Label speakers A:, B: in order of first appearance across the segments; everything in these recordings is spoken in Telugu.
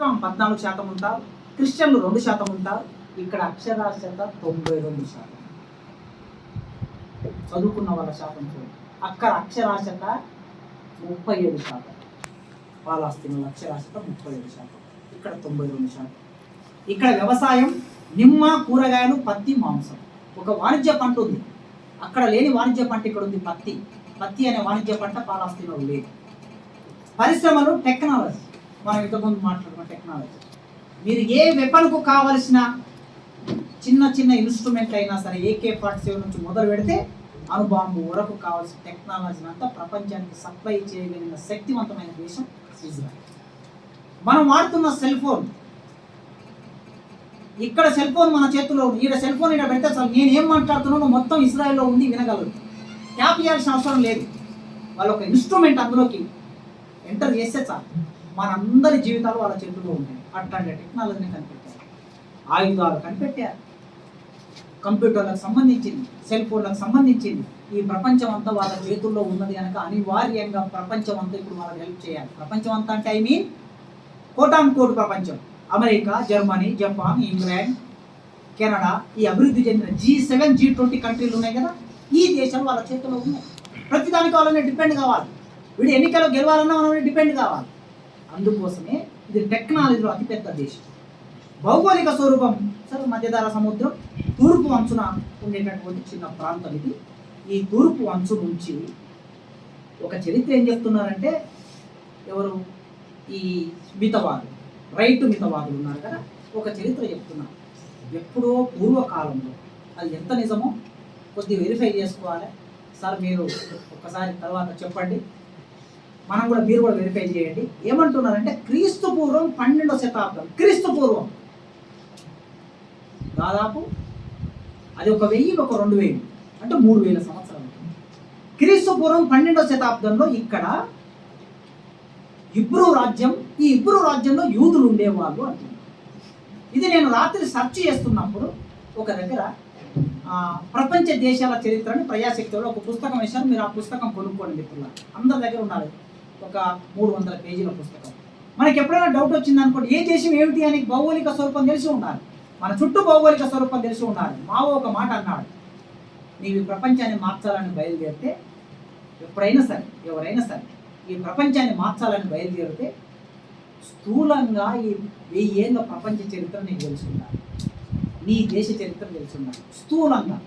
A: ఇస్లాం పద్నాలుగు శాతం ఉంటారు. క్రిస్టియన్లు రెండు శాతం ఉంటారు. ఇక్కడ అక్షరాస్యత తొంభై రెండు శాతం. చదువుకున్న వాళ్ళ శాతం చూడండి అక్కడ అక్షరాస్యత ముప్పై ఏడు శాతం. పాలాస్తీనుల అక్షరాస్యత ముప్పై ఏడు శాతం. ఇక్కడ తొంభై రెండు శాతం. ఇక్కడ వ్యవసాయం నిమ్మ కూరగాయలు పత్తి మాంసం. ఒక వాణిజ్య పంట ఉంది. అక్కడ లేని వాణిజ్య పంట ఇక్కడ ఉంది పత్తి. పత్తి అనే వాణిజ్య పంట పాలాస్తీనలో లేదు. పరిశ్రమలు టెక్నాలజీ. మనం ఇంతకుముందు మాట్లాడుకున్న టెక్నాలజీ మీరు ఏ వెపన్కు కావలసిన చిన్న చిన్న ఇన్స్ట్రుమెంట్ అయినా సరే ఏకే ఫార్టీ సెవెన్ నుంచి మొదలు పెడితే అనుబాంబు వరకు కావాల్సిన టెక్నాలజీని అంతా ప్రపంచానికి సప్లై చేయగలిగిన శక్తివంతమైన దేశం ఇజ్రాయెల్ మనం వాడుతున్న సెల్ ఫోన్ ఇక్కడ సెల్ ఫోన్ మన చేతిలో ఉంది. ఈడ సెల్ ఫోన్ ఇక్కడ పెడితే చాలు. నేను ఏం మాట్లాడుతున్నానో మొత్తం ఇజ్రాయెల్లో ఉండి వినగలరు ట్యాప్ చేయాల్సిన అవసరం లేదు. వాళ్ళ ఒక ఇన్స్ట్రుమెంట్ అందులోకి ఎంటర్ చేస్తే చాలు. మనందరి జీవితాలు వాళ్ళ చేతుల్లో ఉంటాయి అట్లాంటి టెక్నాలజీని కనిపెట్టారు. ఆయుధాలు కనిపెట్టారు. కంప్యూటర్లకు సంబంధించింది సెల్ ఫోన్లకు సంబంధించింది. ఈ ప్రపంచం అంతా వాళ్ళ చేతుల్లో ఉన్నది కనుక అనివార్యంగా ప్రపంచం అంతా ఇప్పుడు వాళ్ళకి హెల్ప్ చేయాలి. ప్రపంచం అంతా అంటే I mean quote on quote ప్రపంచం. America Germany Japan England Canada ఈ అభివృద్ధి చెందిన జీ సెవెన్ జీ ట్వంటీ కంట్రీలు ఉన్నాయి కదా? ఈ దేశాలు వాళ్ళ చేతిలో ఉన్నాయి. ప్రతిదానికి వాళ్ళని డిపెండ్ కావాలి. వీడు ఎన్నికల్లో గెలవాలన్నా మనం డిపెండ్ కావాలి. అందుకోసమే ఇది టెక్నాలజీలో అతిపెద్ద దేశం. భౌగోళిక స్వరూపం సరే మధ్యధర సముద్రం తూర్పు అంచున ఉండేటటువంటి చిన్న ప్రాంతం ఇది. ఈ తూర్పు అంచు నుంచి ఒక చరిత్ర ఏం చెప్తున్నారంటే ఎవరు? ఈ మితవాదులు రైట్ మితవాదులు ఉన్నారు కదా ఒక చరిత్ర చెప్తున్నారు. ఎప్పుడో పూర్వకాలంలో అది ఎంత నిజమో కొద్దిగా వెరిఫై చేసుకోవాలి. సార్ మీరు ఒక్కసారి తర్వాత చెప్పండి. మనం కూడా మీరు కూడా వెరిఫై చేయండి. ఏమంటున్నారంటే క్రీస్తు పూర్వం పన్నెండో శతాబ్దం క్రీస్తు పూర్వం. దాదాపు అది ఒక వెయ్యి ఒక రెండు వేలు అంటే మూడు వేల సంవత్సరాలు. క్రీస్తు పూర్వం పన్నెండో శతాబ్దంలో ఇక్కడ ఇబ్రూ రాజ్యం ఈ ఇబ్రూ రాజ్యంలో యూదులు ఉండేవాళ్ళు అంటున్నారు. ఇది నేను రాత్రి సెర్చ్ చేస్తున్నప్పుడు ఒక దగ్గర ప్రపంచ దేశాల చరిత్రని ప్రజాశక్తిలో ఒక పుస్తకం వేశారు. మీరు ఆ పుస్తకం కొనుక్కోండి మిత్రులు అందరి దగ్గర ఉండాలి. ఒక మూడు వందల పేజీల పుస్తకం. మనకి ఎప్పుడైనా డౌట్ వచ్చింది అనుకోండి ఏ దేశం ఏమిటి? అని భౌగోళిక స్వరూపం తెలిసి ఉండాలి. మన చుట్టూ భౌగోళిక స్వరూపం తెలిసి ఉండాలి. మావో ఒక మాట అన్నాడు నీవు ఈ ప్రపంచాన్ని మార్చాలని బయలుదేరితే ఎప్పుడైనా సరే ఎవరైనా సరే ఈ ప్రపంచాన్ని మార్చాలని బయలుదేరితే స్థూలంగా ఈ వెయ్యేళ్ళ ప్రపంచ చరిత్ర నీకు తెలిసి నీ దేశ చరిత్ర తెలిసి స్థూలంగా.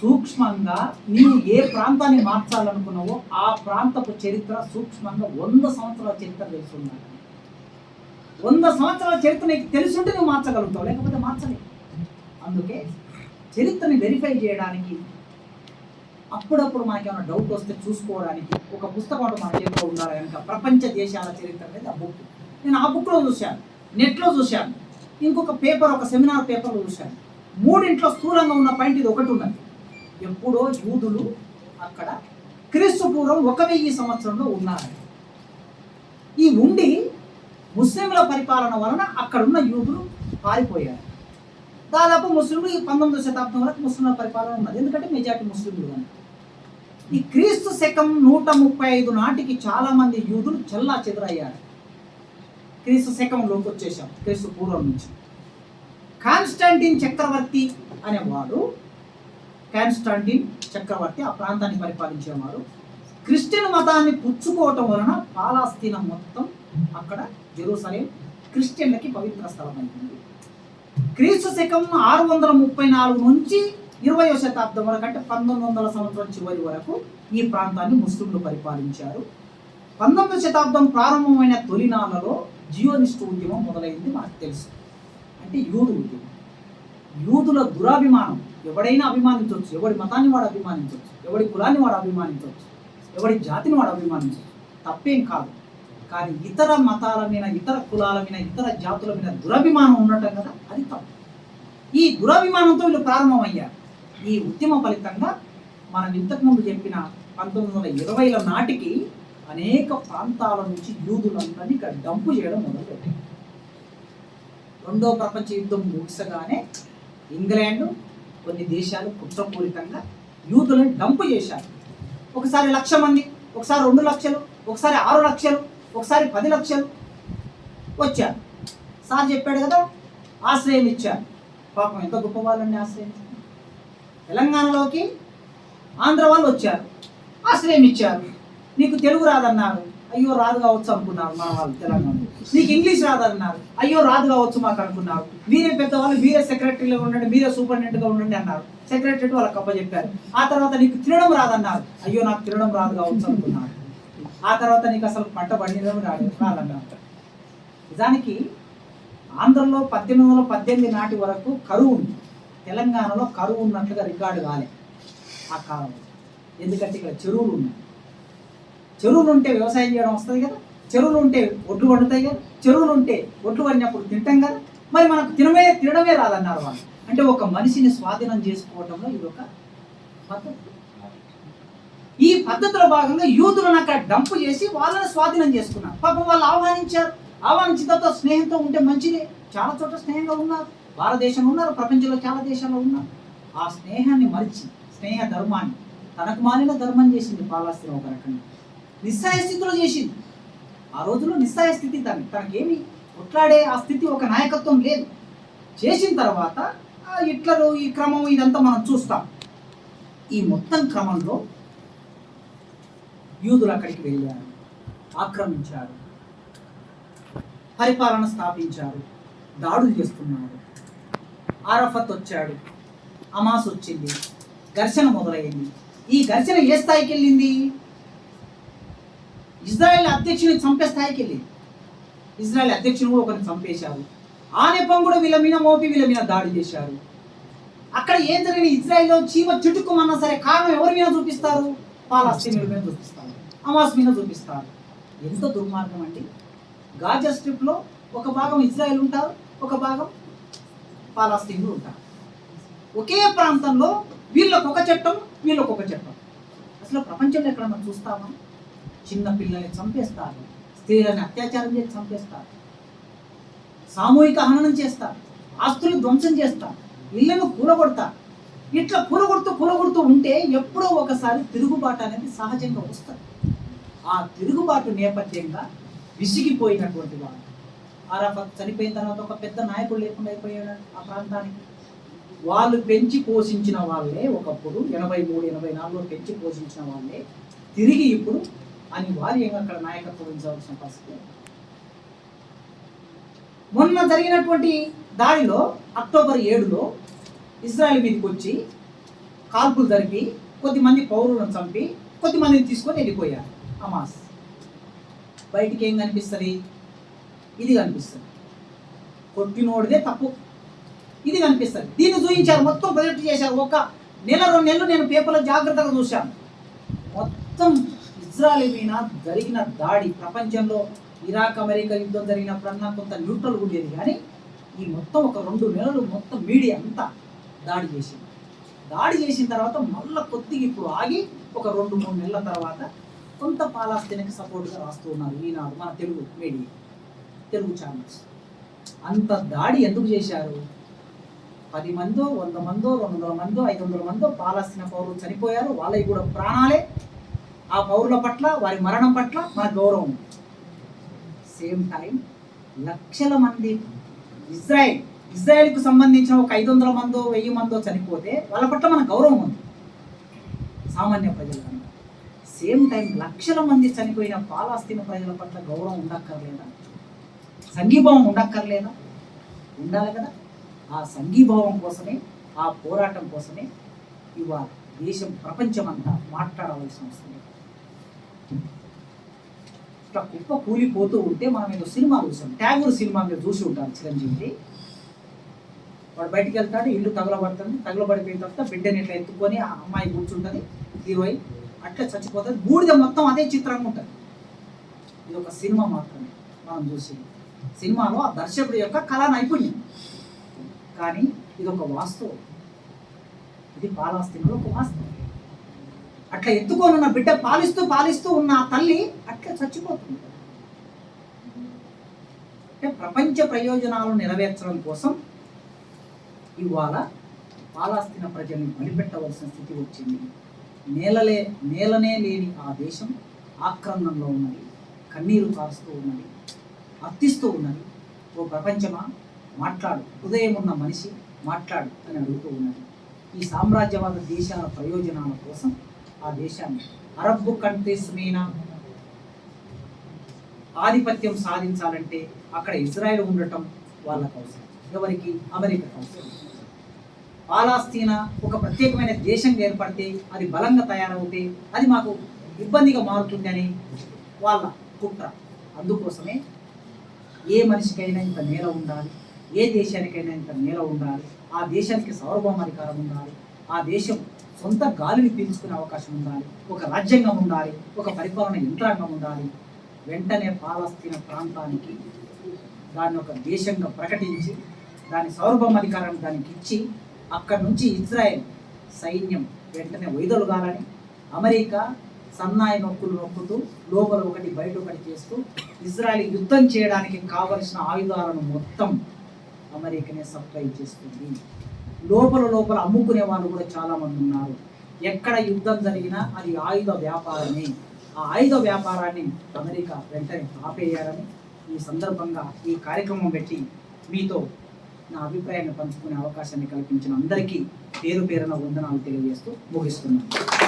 A: సూక్ష్మంగా నీవు ఏ ప్రాంతాన్ని మార్చాలనుకున్నావో ఆ ప్రాంతపు చరిత్ర సూక్ష్మంగా వంద సంవత్సరాల చరిత్ర తెలిసి వంద సంవత్సరాల చరిత్ర నీకు తెలుసుంటే నువ్వు మార్చగలుగుతావు లేకపోతే మార్చలేవు. అందుకే చరిత్రని వెరిఫై చేయడానికి అప్పుడప్పుడు మనకి ఏమైనా డౌట్ వస్తే చూసుకోవడానికి ఒక పుస్తకం మన చేతిలో ఉండాలి కనుక ప్రపంచ దేశాల చరిత్ర అనేది ఆ బుక్ నేను ఆ బుక్లో చూశాను నెట్లో చూశాను ఇంకొక పేపర్ ఒక సెమినార్ పేపర్లో చూశాను. మూడింట్లో స్థూలంగా ఉన్న పాయింట్ ఇది ఒకటి ఉన్నది. ఎప్పుడో యూదులు అక్కడ క్రీస్తు పూర్వం ఒక వెయ్యి సంవత్సరంలో ఉన్నారు ఈ ఉండి ముస్లింల పరిపాలన వలన అక్కడున్న యూదులు పారిపోయారు. దాదాపు ముస్లింలు ఈ పంతొమ్మిదో శతాబ్దం వరకు ముస్లింల పరిపాలన ఉన్నది. ఎందుకంటే మెజార్టీ ముస్లింలు కనుక ఈ క్రీస్తు శకం నూట ముప్పై ఐదు నాటికి చాలామంది యూదులు చల్లా చెదరయ్యారు. క్రీస్తు శకంలోకి వచ్చేసాం క్రీస్తు పూర్వం నుంచి. కాన్స్టాంటిన్ చక్రవర్తి అనేవాడు కాన్స్టాంటిన్ చక్రవర్తి ఆ ప్రాంతాన్ని పరిపాలించేవారు. క్రిస్టియన్ మతాన్ని పుచ్చుకోవటం వలన పాలాస్తీన మొత్తం అక్కడ జెరూసలేం క్రిస్టియన్లకి పవిత్ర స్థలం అయింది క్రీస్తు శకం ఆరు వందల ముప్పై నాలుగు నుంచి ఇరవయో శతాబ్దం వరకు అంటే పంతొమ్మిది వందల సంవత్సరం చివరి వరకు ఈ ప్రాంతాన్ని ముస్లింలు పరిపాలించారు. పంతొమ్మిది శతాబ్దం ప్రారంభమైన తొలినాళ్ళలో జియోనిస్ట్ ఉద్యమం మొదలైంది మనకు తెలుసు. అంటే యూదు ఉద్యమం. యూదుల దురాభిమానం. ఎవడైనా అభిమానించవచ్చు. ఎవడి మతాన్ని వాడు అభిమానించవచ్చు. ఎవడి కులాన్ని వాడు అభిమానించవచ్చు. ఎవడి జాతిని వాడు అభిమానించవచ్చు. తప్పేం కాదు. కానీ ఇతర మతాల మీద ఇతర కులాల మీద ఇతర జాతుల మీద దురభిమానం ఉండటం కదా అది తప్పు. ఈ దురభిమానంతో వీళ్ళు ప్రారంభమయ్యారు. ఈ ఉద్యమ ఫలితంగా మనం ఇంతకుముందు చెప్పిన పంతొమ్మిది వందల ఇరవైల నాటికి అనేక ప్రాంతాల నుంచి యూదులందరినీ ఇక్కడ డంపు చేయడం మొదలుపెట్టారు. రెండో ప్రపంచ యుద్ధం ముగిసగానే ఇంగ్లాండ్ కొన్ని దేశాలు కుట్రపూరితంగా యూతులను డంపు చేశారు. ఒకసారి లక్ష మంది ఒకసారి రెండు లక్షలు ఒకసారి ఆరు లక్షలు ఒకసారి పది లక్షలు వచ్చారు. సార్ చెప్పాడు కదా ఆశ్రయం ఇచ్చారు. పాపం ఎంత గొప్ప వాళ్ళని ఆశ్రయం. తెలంగాణలోకి ఆంధ్ర వాళ్ళు వచ్చారు. ఆశ్రయం ఇచ్చారు. నీకు తెలుగు రాదన్నారు. అయ్యో రాదు కావచ్చు అనుకున్నారు మన వాళ్ళు తెలంగాణలో. నీకు ఇంగ్లీష్ రాదన్నారు. అయ్యో రాదు కావచ్చు మాకు అనుకున్నారు. మీరే పెద్దవాళ్ళు మీరే సెక్రటరీలో ఉండండి మీరే సూపరింటెండెంట్గా ఉండండి అన్నారు. సెక్రటరీ వాళ్ళకి అప్ప చెప్పారు. ఆ తర్వాత నీకు తినడం రాదన్నారు. అయ్యో నాకు తినడం రాదు కావచ్చు అనుకున్నారు. ఆ తర్వాత నీకు అసలు పంట పండినడం రాదు రాదన్నారు. నిజానికి ఆంధ్రలో పద్దెనిమిది వందల పద్దెనిమిది నాటి వరకు కరువు ఉంది. తెలంగాణలో కరువు ఉన్నట్లుగా రికార్డు కాలే ఆ కాలంలో. ఎందుకంటే ఇక్కడ చెరువులు ఉన్నాయి. చెరువులు ఉంటే వ్యవసాయం చేయడం వస్తుంది కదా. చెరువులు ఉంటే ఒడ్లు వండుతాయి కదా చెరువులు ఉంటే ఒడ్లు వండినప్పుడు తింటాం కదా? మరి మనకు తినమే తినడమే రాదన్నారు వాళ్ళు. అంటే ఒక మనిషిని స్వాధీనం చేసుకోవడంలో ఇది ఒక పద్ధతి. ఈ పద్ధతిలో భాగంగా యూదులను అక్కడ డంపు చేసి వాళ్ళని స్వాధీనం చేసుకున్నారు. పాపం వాళ్ళు ఆహ్వానించారు. ఆహ్వానించిన తర్వాత స్నేహంతో ఉంటే మంచిదే. చాలా చోట్ల స్నేహంగా ఉన్నారు. భారతదేశంలో ఉన్నారు ప్రపంచంలో చాలా దేశాల్లో ఉన్నారు. ఆ స్నేహాన్ని మరిచి స్నేహ ధర్మాన్ని తనకు మాలిన ధర్మం చేసింది పాలాస్త్రం ఒక రకంగా. నిస్సాయ స్థితిలో చేసింది. ఆ రోజుల్లో నిస్సాయ స్థితి తను తనకేమి కొట్లాడే ఆ స్థితి ఒక నాయకత్వం లేదు. చేసిన తర్వాత ఆ హిట్లరు ఈ క్రమం ఇదంతా మనం చూస్తాం. ఈ మొత్తం క్రమంలో యూదులు అక్కడికి వెళ్ళారు ఆక్రమించారు పరిపాలన స్థాపించారు దాడులు చేస్తున్నారు. ఆరఫత్ వచ్చాడు అమాస్ వచ్చింది ఘర్షణ మొదలైంది. ఈ ఘర్షణ ఏ స్థాయికి వెళ్ళింది? ఇజ్రాయెల్ అధ్యక్షుని చంపే స్థాయికి వెళ్ళింది ఇజ్రాయెల్ అధ్యక్షుని కూడా ఒకరిని చంపేశారు. ఆ నెపం కూడా వీళ్ళ మీద మోపి వీళ్ళ మీద దాడి చేశారు. అక్కడ ఏం జరిగిన ఇజ్రాయెల్లో చీమ చుట్టుకోమన్నా సరే కారణం ఎవరి మీద చూపిస్తారు? పాలస్తీనుల మీద చూపిస్తారు. అమాస్ మీద చూపిస్తారు. ఎంత దుర్మార్గం అండి. గాజా స్ట్రిప్లో ఒక భాగం ఇజ్రాయెల్ ఉంటారు ఒక భాగం పాలస్తీన్లు ఉంటారు. ఒకే ప్రాంతంలో వీళ్ళకొక ఒక చట్టం వీళ్ళకొక ఒక చట్టం. అసలు ప్రపంచంలో ఎక్కడ మనం చూస్తామా? చిన్న పిల్లల్ని చంపేస్తారు. స్త్రీలను అత్యాచారం చేసి చంపేస్తారు. సామూహిక హననం చేస్తారు. ఆస్తులు ధ్వంసం చేస్తారు. ఇళ్ళను కూలగొడతారు. ఇట్లా కూలగొడుతూ కూలగొడుతూ ఉంటే ఎప్పుడో ఒకసారి తిరుగుబాటు అనేది సహజంగా వస్తుంది. ఆ తిరుగుబాటు నేపథ్యంగా విసిగిపోయినటువంటి వాడు ఆరాఫత్ చనిపోయిన తర్వాత ఒక పెద్ద నాయకుడు లేకుండా అయిపోయాడు ఆ ప్రాంతానికి. వాళ్ళు పెంచి పోషించిన వాళ్ళే ఒకప్పుడు ఎనభై మూడు ఎనభై నాలుగులో పెంచి పోషించిన వాళ్ళే. తిరిగి ఇప్పుడు అనివార్యంగా అక్కడ నాయకత్వం వహించవలసిన పరిస్థితి మొన్న జరిగినటువంటి దాడిలో అక్టోబర్ ఏడులో ఇజ్రాయెల్ మీదకి వచ్చి కాల్పులు జరిపి కొద్దిమంది పౌరులను చంపి కొద్దిమందిని తీసుకొని వెళ్ళిపోయారు అమాస్ బయటికి ఏం కనిపిస్తుంది? ఇది కనిపిస్తుంది. కొట్టినోడిదే తప్పు. ఇది కనిపిస్తుంది. దీన్ని చూపించారు మొత్తం ప్రొజెక్ట్ చేశారు. ఒక నెల రెండు నెలలు నేను పేపర్లో జాగ్రత్తగా చూశాను. మొత్తం ఇస్రాయల్ మీద జరిగిన దాడి ప్రపంచంలో ఇరాక్ అమెరికా యుద్ధం జరిగినప్పుడన్నా కొంత న్యూట్రల్ ఉండేది. కానీ ఈ మొత్తం ఒక రెండు నెలలు మొత్తం మీడియా అంతా దాడి చేసింది. దాడి చేసిన తర్వాత మళ్ళీ కొద్దిగా ఇప్పుడు ఆగి ఒక రెండు మూడు నెలల తర్వాత కొంత పాలాస్తీనకి సపోర్ట్గా రాస్తూ ఉన్నారు ఈనాడు మన తెలుగు మీడియా తెలుగు ఛానల్స్. అంత దాడి ఎందుకు చేశారు? పది మందో వంద మందో రెండు వందల మందో ఐదు వందల మందో పాలస్తీన పౌరులు చనిపోయారు. వాళ్ళకి కూడా ప్రాణాలే. ఆ పౌరుల పట్ల వారి మరణం పట్ల మన గౌరవం. సేమ్ టైం లక్షల మంది ఇజ్రాయెల్ ఇజ్రాయెల్కు సంబంధించిన ఒక ఐదు వందల మందో వెయ్యి మందో చనిపోతే వాళ్ళ పట్ల మన గౌరవం ఉంది. సామాన్య ప్రజల కన్నా సేమ్ టైం లక్షల మంది చనిపోయిన పాలస్తీన ప్రజల పట్ల గౌరవం ఉండక్కర్లేదా? సంఘీభావం ఉండక్కర్లేదా? ఉండాలి కదా? ఆ సంఘీభావం కోసమే ఆ పోరాటం కోసమే ఇవాళ దేశం ప్రపంచమంతా మాట్లాడవలసిన వస్తుంది ఇట్లా కుప్ప కూలిపోతూ ఉంటే మనం ఏదో సినిమా చూసాం ట్యాగూర్ సినిమా మీరు చూసి ఉంటారు చిరంజీవి వాడు బయటికి వెళ్తాడు ఇల్లు తగలబడుతుంది. తగలబడిపోయిన తర్వాత బిడ్డని ఇట్లా ఎత్తుకొని ఆ అమ్మాయి కూర్చుంటుంది హీరోయిన్. అట్లా చచ్చిపోతుంది. బూడిద మొత్తం అదే చిత్రంగా ఉంటుంది. ఇది ఒక సినిమా మాత్రమే మనం చూసేది సినిమాలో ఆ దర్శకుడి యొక్క కళా నైపుణ్యం. కానీ ఇది ఒక వాస్తవం. ఇది బాలాస్తిలో ఒక వాస్తవం. అట్లా ఎత్తుకొని ఉన్న బిడ్డ పాలిస్తూ పాలిస్తూ ఉన్న ఆ తల్లి అట్లా చచ్చిపోతుంది. అంటే ప్రపంచ ప్రయోజనాలు నెరవేర్చడం కోసం ఇవాళ పాలాస్తిన ప్రజల్ని బలిపెట్టవలసిన స్థితి వచ్చింది. నేలలే నేలనే లేని ఆ దేశం ఆక్రమణంలో ఉన్నది. కన్నీరు కారుస్తూ ఉన్నది. అర్థిస్తూ ఉన్నది. ఓ ప్రపంచమా? మాట్లాడు. హృదయం ఉన్న మనిషి మాట్లాడు అని అడుగుతూ ఉన్నది. ఈ సామ్రాజ్యవాద దేశాల ప్రయోజనాల కోసం ఆ దేశాన్ని అరబ్ కంట్రీస్ మీద ఆధిపత్యం సాధించాలంటే అక్కడ ఇజ్రాయెల్ ఉండటం వాళ్ళకు అవసరం. ఎవరికి? అమెరికాకు అవసరం. పాలాస్తీనా ఒక ప్రత్యేకమైన దేశంగా ఏర్పడితే అది బలంగా తయారవుతే అది మాకు ఇబ్బందిగా మారుతుందని వాళ్ళ కుట్ర. అందుకోసమే ఏ మనిషికైనా ఇంత నేల ఉండాలి. ఏ దేశానికైనా ఇంత నేల ఉండాలి. ఆ దేశానికి సార్వభౌమాధికారం ఉండాలి. ఆ దేశం సొంత గాలిని పీల్చుకునే అవకాశం ఉండాలి ఒక రాజ్యాంగం ఉండాలి ఒక పరిపాలన యంత్రాంగం ఉండాలి. వెంటనే పాలస్తీన ప్రాంతానికి దాన్ని ఒక దేశంగా ప్రకటించి దాని సార్వభౌమాధికారం దానికి ఇచ్చి అక్కడి నుంచి ఇజ్రాయెల్ సైన్యం వెంటనే వైదొలగాలని అమెరికా సన్నాయి నొక్కులు నొక్కుతూ లోపల ఒకటి బయట ఒకటి చేస్తూ ఇజ్రాయెల్ యుద్ధం చేయడానికి కావలసిన ఆయుధాలను మొత్తం అమెరికానే సప్లై చేస్తుంది. లోపల లోపల అమ్ముకునే వాళ్ళు కూడా చాలా మంది ఉన్నారు. ఎక్కడ యుద్ధం జరిగినా అది ఆయుధ వ్యాపారమే. ఆ ఆయుధ వ్యాపారాన్ని అమెరికా వెంటనే ఆపేయాలని ఈ సందర్భంగా ఈ కార్యక్రమం పెట్టి మీతో నా అభిప్రాయాన్ని పంచుకునే అవకాశాన్ని కల్పించిన అందరికీ పేరు పేరున వందనాలు తెలియజేస్తూ ముగిస్తున్నాను.